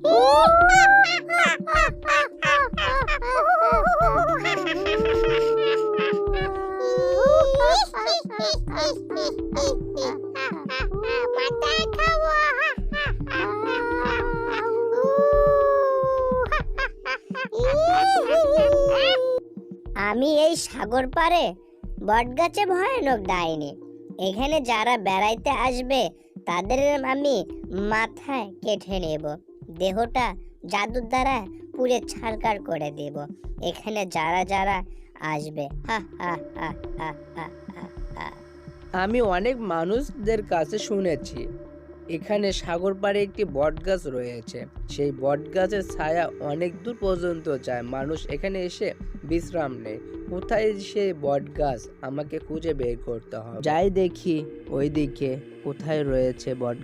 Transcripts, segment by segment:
আমি এই সাগর পারে বটগাছে ভয়ানক ডাইনি। এখানে যারা বেড়াইতে আসবে, তাদের আমি মাথায় কেটে নেব। দেহটা জাদুর দ্বারা পুড়ে ছাড়কার করে দেব। এখানে যারা যারা আসবে। আমি অনেক মানুষদের কাছে শুনেছি, এখানে সাগর পাড়ে একটি বট গাছ রয়েছে। সেই বট গাছের ছায়া অনেক দূর পর্যন্ত যায়। মানুষ এখানে এসে বিশ্রাম নেয়। কোথায় সেই বট গাছ আমাকে খুঁজে বের করতে হবে। যাই দেখি ওই দিকে কোথায় রয়েছে বট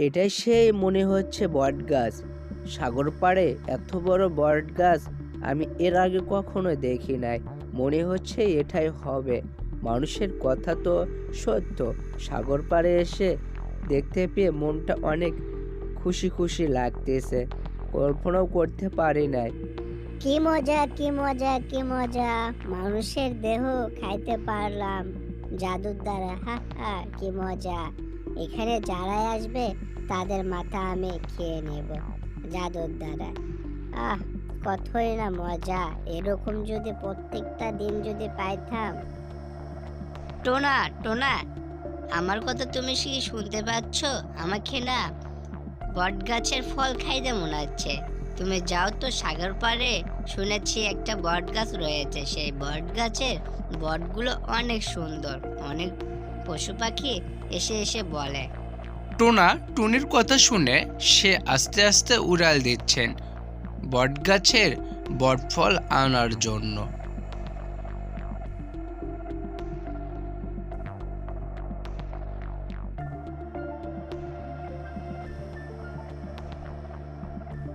এটাই সেই মনে হচ্ছে বট গাছ। সাগর পাড়ে এত বড় বট গাছ আমি এর আগে কখনো দেখি নাই। মনে হচ্ছে এটাই হবে। মানুষের কথা তো সত্য। সাগর পাড়ে এসে দেখতে পেয়ে মনটা অনেক খুশি খুশি লাগতেছে। কল্পনাও করতে পারি নাই। কি মজা কি মজা কি মজা। মানুষের দেহ খাইতে পারলাম। জাদুর দ্বারা। হা হা, কি মজা। এখানে যারাই আসবে, তাদের মাথা আমি খেয়ে নেব। জাদুর দ্বারা আহ, কতই না মজা। এরকম যদি প্রত্যেকটা দিন যদি পাইতাম। টোনা টোনা, আমার কথা তুমি কি শুনতে পাচ্ছ? আমাকে না বট গাছের ফল খাইতে মনে হচ্ছে। তুমি যাও তো সাগর পাড়ে। শুনেছি একটা বট গাছ রয়েছে। সেই বট গাছের বটগুলো অনেক সুন্দর, অনেক পশু পাখি এসে এসে বলে। টোনা টুনির কথা শুনে সে আস্তে আস্তে উড়াল দিচ্ছেন বটগাছের বটফল আনার জন্য।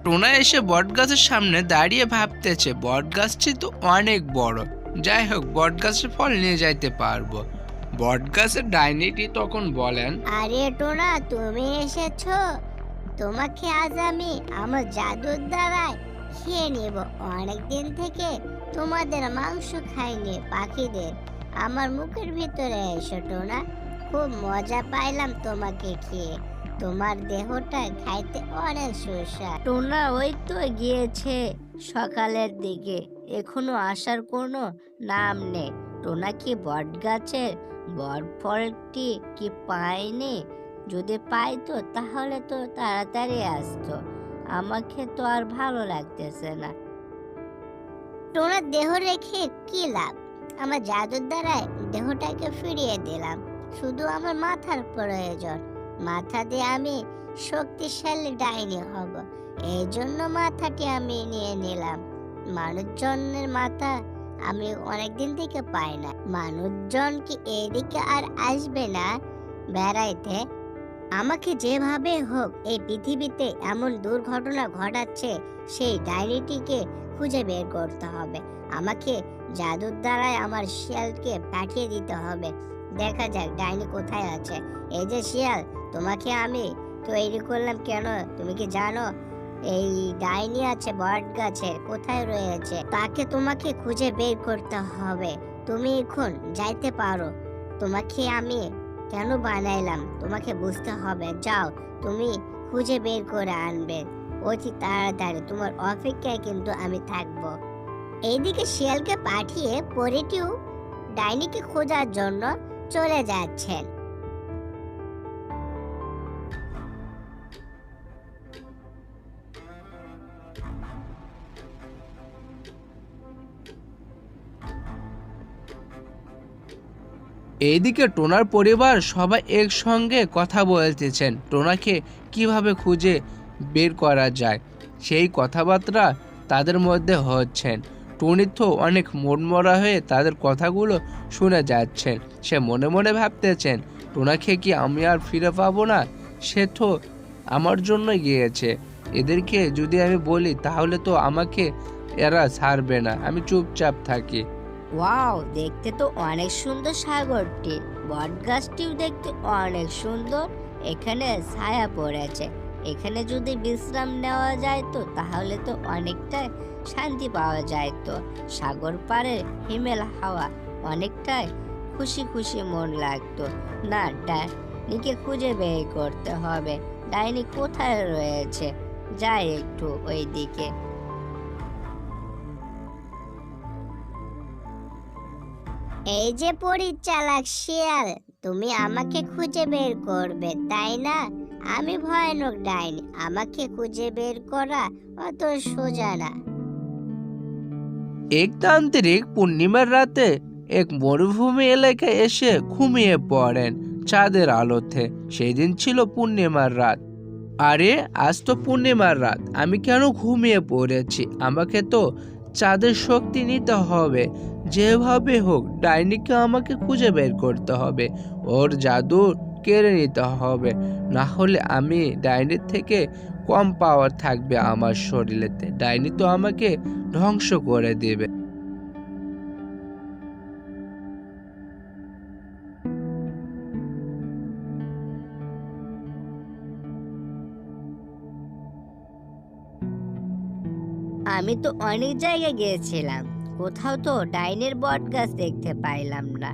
টোনা এসে বটগাছের সামনে দাঁড়িয়ে ভাবতেছে, বটগাছটি তো অনেক বড়। যাই হোক, বটগাছের ফল নিয়ে যাইতে পারব। বটগাছের ডাইনিটি তখন বলেন আরে টোনা তুমি এসেছ। তোমাকে আজ আমি আমার জাদুর দ্বারায় খেয়ে নেব। অনেক দিন থেকে তোমাদের মাংস খাইনি পাখিদের। আমার মুখের ভিতরে এসো টোনা। খুব মজা পাইলাম তোমাকে খেয়ে। তোমার দেহটা খাইতে অনেক সুস্বাদ। টোনা ওই তো গিয়েছে সকালের দিকে। এখনও আসার কোনো নাম নেই। টোনা কি বট গাছের? বরফলটি কি পায়নি? যদি পাইতো তাহলে তো তাড়াতাড়ি আসতো। আমাকে তো আর ভালো লাগতেছে না। টোনার দেহ রেখে কি লাভ? আমার জাদুর দ্বারাই দেহটাকে ফিরিয়ে দিলাম। শুধু আমার মাথার প্রয়োজন। মাথা দিয়ে আমি শক্তিশালী ডাইনি হব। এই জন্য মাথাটি আমি নিয়ে নিলাম। মানুষজনের মাথা আমি অনেকদিন থেকে পাই না। মানুষজন কি এদিকে আর আসবে না বেড়াইতে। আমাকে যেভাবে হোক এই পৃথিবীতে এমন দুর্ঘটনা ঘটাচ্ছে, সেই ডায়েরিটিকে খুঁজে বের করতে হবে। আমাকে জাদুর দ্বারাই আমার শিয়ালকে পাঠিয়ে দিতে হবে। দেখা যাক ডাইনি কোথায় আছে। এই যে শিয়াল, তোমাকে আমি তৈরি করলাম কেন? তুমি কি জানো? এই ডাইনি আছে বট গাছে কোথায় রয়েছে? তাকে তোমাকে খুঁজে বের করতে হবে। তুমি এখন যাইতে পারো। তোমাকে আমি কেন বানাইলাম? তোমাকে বুঝতে হবে। যাও, তুমি খুঁজে বের করে আনবে। অতি তাড়াতাড়ি, তোমার অপেক্ষায় কিন্তু আমি থাকব। এইদিকে শিয়ালকে পাঠিয়ে পরিটিও ডাইনিকে খোঁজার জন্য চলে যাচ্ছেন। এইদিকে টোনার পরিবার সবাই একসঙ্গে কথা বলতেছেন। টোনাকে কীভাবে খুঁজে বের করা যায়? সেই কথাবার্তা তাদের মধ্যে হচ্ছেন। টনি তো অনেক মনমরা হয়ে তাদের কথাগুলো শুনে যাচ্ছেন। সে মনে মনে ভাবতেছেন, টোনাকে কি আমি আর ফিরে পাবো না? সে তো আমার জন্য গিয়েছে। এদেরকে যদি আমি বলি, তাহলে তো আমাকে এরা ছাড়বে না। আমি চুপচাপ থাকি। ওয়াও দেখতে তো অনেক সুন্দর সাগরটি বট গাছটিও দেখতে অনেক সুন্দর। এখানে ছায়া পড়েছে। এখানে যদি বিশ্রাম নেওয়া যায় তো, তাহলে তো অনেকটাই শান্তি পাওয়া যায় তো। সাগর পাড়ে হিমেল হাওয়া অনেকটাই খুশি খুশি মন লাগতো। না, ডাইনিকে খুঁজে বের করতে হবে। ডাইনি কোথায় রয়েছে? যাই একটু ওই দিকে এই যে পরিচালক শিয়াল, তুমি আমাকে খুঁজে বের করবে, তাই না? আমি ভয়ানক ডাইনি, আমাকে খুঁজে বের করা অত সোজা না। এক তান্ত্রিক পূর্ণিমার রাতে এক মরুভূমি এলাকায় এসে ঘুমিয়ে পড়েন চাঁদের আলোতে। সেদিন ছিল পূর্ণিমার রাত। আরে, আজ তো পূর্ণিমার রাত, আমি কেন ঘুমিয়ে পড়েছি? আমাকে তো চাঁদের শক্তি নিতে হবে। যেভাবে হোক, ডাইনিকে আমাকে খুঁজে বের করতে হবে। ওর জাদু কেড়ে নিতে হবে। না হলে আমি ডাইনির থেকে কম পাওয়ার থাকবে আমার শরীরেতে। ডাইনি তো আমাকে ধ্বংস করে দেবে। আমি তো অনেক জায়গায় গিয়েছিলাম। কোথাও তো ডাইনের বট গাছ দেখতে পাইলাম না।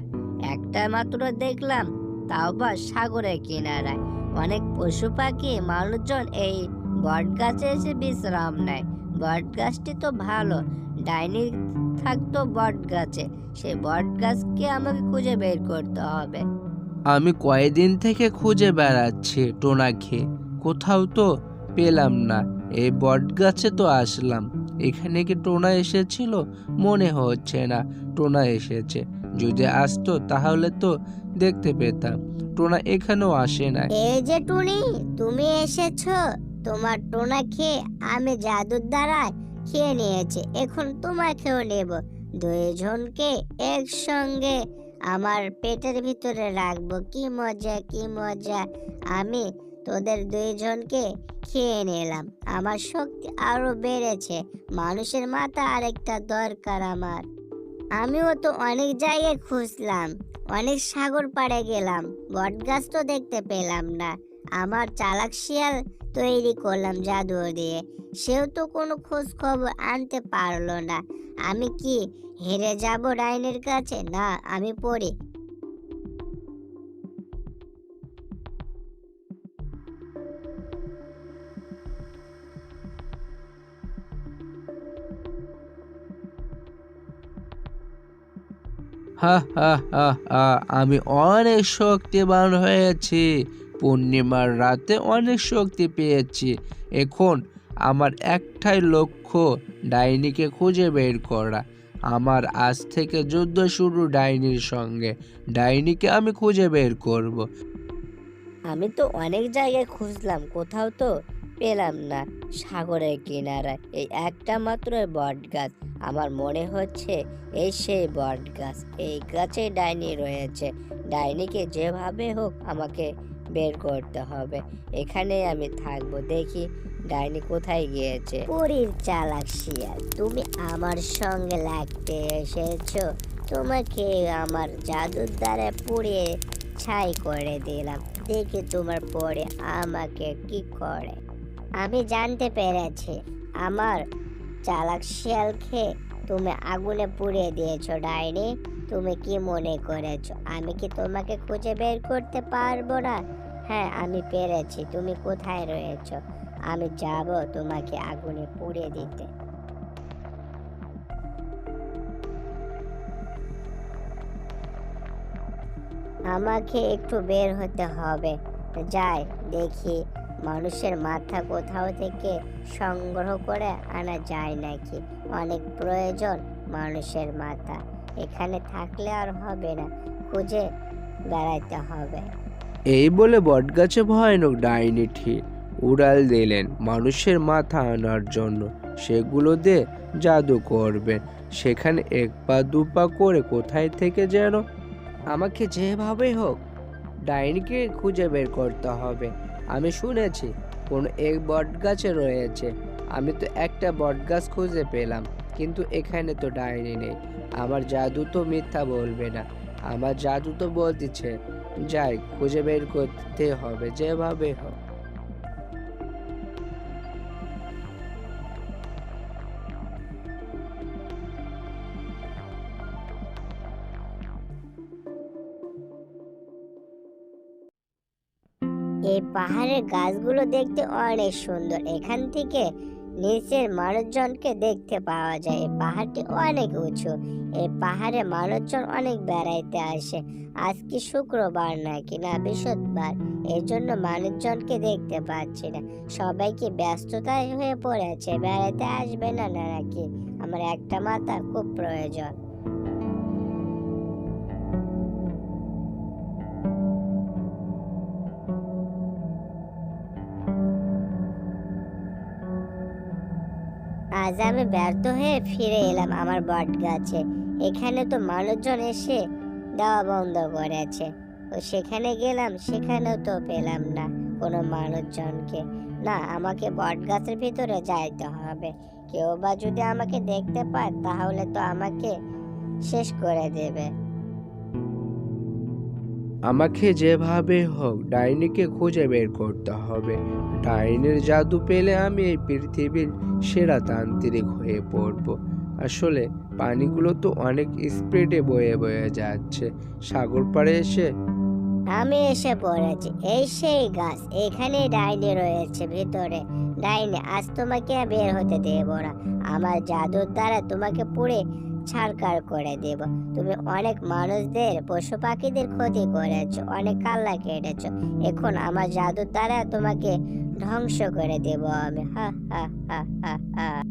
একটা মাত্র দেখলাম, তাও বা সাগরের কিনারায়। অনেক পশু পাখি, মানুষজন এই বট গাছে এসে বিশ্রাম নেয়। বট গাছটি তো ভালো, ডাইনি থাকতো বট গাছে। সেই বট গাছকে আমাকে খুঁজে বের করতে হবে। আমি কয়েকদিন থেকে খুঁজে বেড়াচ্ছি টোনাকে। কোথাও তো পেলাম না, এই বট গাছে তো আসলাম। এখানে কি টোনা এসেছিল? মনে হচ্ছে না। টোনা এসেছে। যদি আসতো, তাহলে তো দেখতে পেতাম। টোনা এখানেও আসে না এই যে টুনি, তুমি এসেছ। তোমার টোনা খেয়ে আমি জাদুর দ্বারা খেয়ে নিয়েছি। এখন তোমাকেও নেব। দুইজনকে একসঙ্গে আমার পেটের ভিতরে রাখব। কি মজা কি মজা। আমি তোদের দুইজনকে খেয়ে নিলাম। আমার শক্তি আরও বেড়েছে। মানুষের মাথা আরেকটা দরকার আমার। আমিও তো অনেক জায়গায় খুঁজলাম, অনেক সাগর পাড়ে গেলাম বট গাছ তো দেখতে পেলাম না। আমার চালাক শিয়াল তৈরি করলাম জাদু দিয়ে। সেও তো কোনো খোঁজ খবর আনতে পারল না। আমি কি হেরে যাব ডাইনের কাছে? না, আমি পড়ি। হা হা আমি অনেক শক্তিবান হয়েছি। পূর্ণিমার রাতে অনেক শক্তি পেয়েছি। এখন আমার একটাই লক্ষ্য, ডাইনিকে খুঁজে বের করা। আমার আজ থেকে যুদ্ধ শুরু ডাইনির সঙ্গে। ডাইনিকে আমি খুঁজে বের করব। আমি তো অনেক জায়গায় খুঁজলাম, কোথাও তো পেলাম না। সাগরের কিনারায় এই একটা মাত্র বট গাছ আমার মনে হচ্ছে এই সেই বট গাছ এই গাছে ডাইনি রয়েছে। ডাইনিকে যেভাবে হোক আমাকে বের করতে হবে। এখানে আমি থাকব। দেখি ডাইনি কোথায় গিয়েছে। পরীর চালাক শিয়াল, তুমি আমার সঙ্গে লাগতে এসেছ। তোমাকে আমার জাদুর দ্বারা পুড়িয়ে ছাই করে দিলাম। দেখি তোমার পরে আমাকে কি করে। আমি জানতে পেরেছি। আমার চালাক শিয়ালকে তুমি আগুনে পুড়িয়ে দিয়েছ, ডাইনি। তুমি কি মনে করেছ? আমি কি তোমাকে খুঁজে বের করতে পারব না? হ্যাঁ আমি পেরেছি। তুমি কোথায় রয়েছো? আমি যাব তোমাকে আগুনে পুড়িয়ে দিতে। আমাকে একটু বের হতে হবে। যাই, দেখি। মানুষের মাথা কোথাও থেকে সংগ্রহ করে আনা যায় নাকি? অনেক প্রয়োজন মানুষের মাথা। এখানে থাকলে আর হবে না, খুঁজে বেড়াইতে হবে। এই বলে বটগাছে ভয়ানক ডাইনি ঠিক উড়াল দিলেন মানুষের মাথা আনার জন্য। সেগুলো দিয়ে জাদু করবেন। সেখানে এক পা, দু পা করে কোথায় থেকে যেন? আমাকে যেভাবে হোক, ডাইনিকে খুঁজে বের করতে হবে। আমি শুনেছি, কোনো এক বট গাছে রয়েছে। আমি তো একটা বট গাছ খুঁজে পেলাম, কিন্তু এখানে তো ডাইনি নেই। আমার জাদু তো মিথ্যা বলবে না। আমার জাদু তো বলতেছে, যাই, খুঁজে বের করতে হবে যেভাবে হোক। পাহাড়ের গাছগুলো দেখতে অনেক সুন্দর। এখান থেকে নিচের মানুষজনকে দেখতে পাওয়া যায়। এই পাহাড়টি অনেক উঁচু। এই পাহাড়ে মানুষজন অনেক বেড়াইতে আসে। আজকে শুক্রবার নাকি? না, বৃহস্পতিবার। এই জন্য মানুষজনকে দেখতে পাচ্ছি না। সবাই কি ব্যস্ততায় হয়ে পড়েছে? বেড়াতে আসবে না না নাকি? আমার একটা মাথার খুব প্রয়োজন। আজ আমি ব্যর্থ হয়ে ফিরে এলাম আমার বট গাছে এখানে তো মানুষজন এসে দেওয়া বন্ধ করেছে। ও সেখানে গেলাম, সেখানেও তো পেলাম না কোনো মানুষজনকে। না, আমাকে বট গাছের ভিতরে যাইতে হবে। কেউ বা যদি আমাকে দেখতে পায়, তাহলে তো আমাকে শেষ করে দেবে। আমাকে যেভাবে হোক ডাইনিকে খুঁজে বের করতে হবে। ডাইনের জাদু পেলে আমি এই পৃথিবীর সেরা তান্ত্রিক হয়ে পড়ব। আসলে পানিগুলো তো অনেক স্পিডে বয়ে বয়ে যাচ্ছে। সাগর পাড়ে এসে আমি এসে পড়েছি। এই সেই গাছ, এখানে ডাইনি রয়েছে ভিতরে। ডাইনি, আজ তোমাকে বের হতে দেব না। আমার জাদুর দ্বারা তোমাকে পুড়ে ছাড়কার করে দেব। তুমি অনেক মানুষদের, পশু পাখিদের ক্ষতি করেছ, অনেক কাল্লা কেটেছো। এখন আমার জাদুর দ্বারা তোমাকে ধ্বংস করে দেব আমি। হা হা হা হা হা।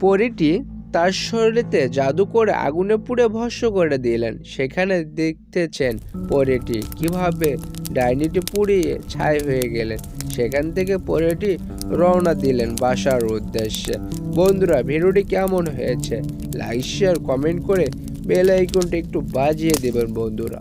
পরীটি তার শরীরেতে জাদু করে আগুনে পুড়ে ভস্ম করে দিলেন। সেখানে দেখতেছেন পরীটি কীভাবে ডাইনিটি পুড়িয়ে ছাই হয়ে গেলেন। সেখান থেকে পরেটি রওনা দিলেন বাসার উদ্দেশ্যে। বন্ধুরা, ভিডিওটি কেমন হয়েছে? লাইক শেয়ার কমেন্ট করে বেল আইকনটি একটু বাজিয়ে দেবেন বন্ধুরা।